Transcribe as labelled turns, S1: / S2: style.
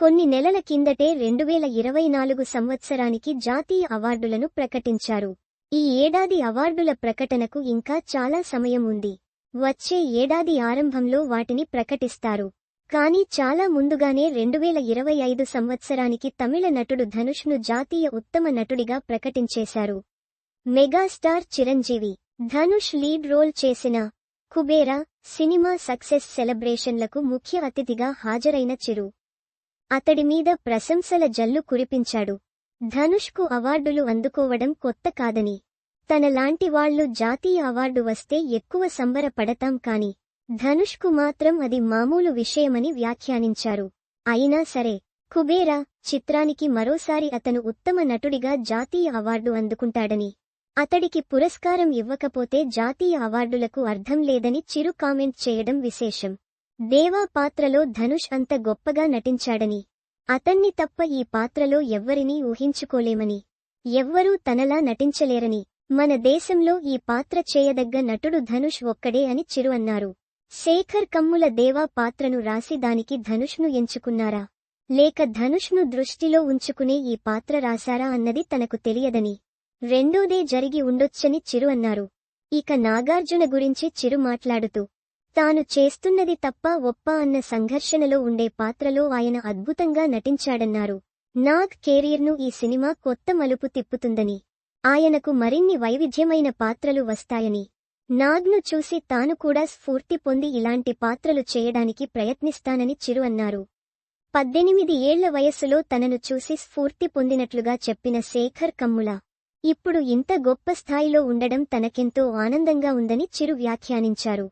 S1: కొన్ని నెలల కిందటే రెండువేల ఇరవై నాలుగు సంవత్సరానికి జాతీయ అవార్డులను ప్రకటించారు. ఈ ఏడాది అవార్డుల ప్రకటనకు ఇంకా చాలా సమయం ఉంది. వచ్చే ఏడాది ఆరంభంలో వాటిని ప్రకటిస్తారు. కానీ చాలా ముందుగానే రెండువేల ఇరవై ఐదు సంవత్సరానికి తమిళ నటుడు ధనుష్ను జాతీయ ఉత్తమ నటుడిగా ప్రకటించేశారు. Megastar Chiranjeevi Dhanush lead role చేసిన కుబేరా సినిమా సక్సెస్ సెలబ్రేషన్లకు ముఖ్య అతిథిగా హాజరైన చిరు అతడి మీద ప్రశంసల జల్లు కురిపించాడు. ధనుష్కు అవార్డులు అందుకోవడం కొత్త కాదని. తనలాంటి వాళ్ళు జాతీయ అవార్డు వస్తే ఎక్కువ సంబరపడతాం కాని. ధనుష్కు మాత్రం అది మామూలు విషయమని వ్యాఖ్యానించారు. అయినా సరే కుబేరా చిత్రానికి మరోసారి అతను ఉత్తమ నటుడిగా జాతీయ అవార్డు అందుకుంటాడని. అతడికి పురస్కారం ఇవ్వకపోతే జాతీయ అవార్డులకు అర్థం లేదని చిరు కామెంట్ చేయడం విశేషం. దేవా పాత్రలో ధనుష్ అంత గొప్పగా నటించాడని. అతన్ని తప్ప ఈ పాత్రలో ఎవ్వరినీ ఊహించుకోలేమని. ఎవ్వరూ తనలా నటించలేరని. మన దేశంలో ఈ పాత్ర చేయదగ్గ నటుడు ధనుష్ ఒక్కడే అని చిరు అన్నారు. శేఖర్ కమ్ముల దేవా పాత్రను రాసి దానికి ధనుష్ను ఎంచుకున్నారా? లేక ధనుష్ను దృష్టిలో ఉంచుకునే ఈ పాత్ర రాశారా అన్నది తనకు తెలియదని. రెండోదే జరిగి ఉండొచ్చని చిరు అన్నారు. ఇక నాగార్జున గురించి చిరు మాట్లాడుతూ తాను చేస్తున్నది తప్ప ఒప్ప అన్న సంఘర్షణలో ఉండే పాత్రలో ఆయన అద్భుతంగా నటించాడన్నారు. నాగ్ కెరీర్ను ఈ సినిమా కొత్త మలుపు తిప్పుతుందని. ఆయనకు మరిన్ని వైవిధ్యమైన పాత్రలు వస్తాయని. నాగ్ను చూసి తాను కూడా స్ఫూర్తి పొంది ఇలాంటి పాత్రలు చేయడానికి ప్రయత్నిస్తానని చిరు అన్నారు. పద్దెనిమిది ఏళ్ళ వయస్సులో తనను చూసి స్ఫూర్తి పొందినట్లుగా చెప్పిన శేఖర్ కమ్ముల. ఇప్పుడు ఇంత గొప్ప స్థాయిలో ఉండడం తనకెంతో ఆనందంగా ఉందని చిరు వ్యాఖ్యానించారు.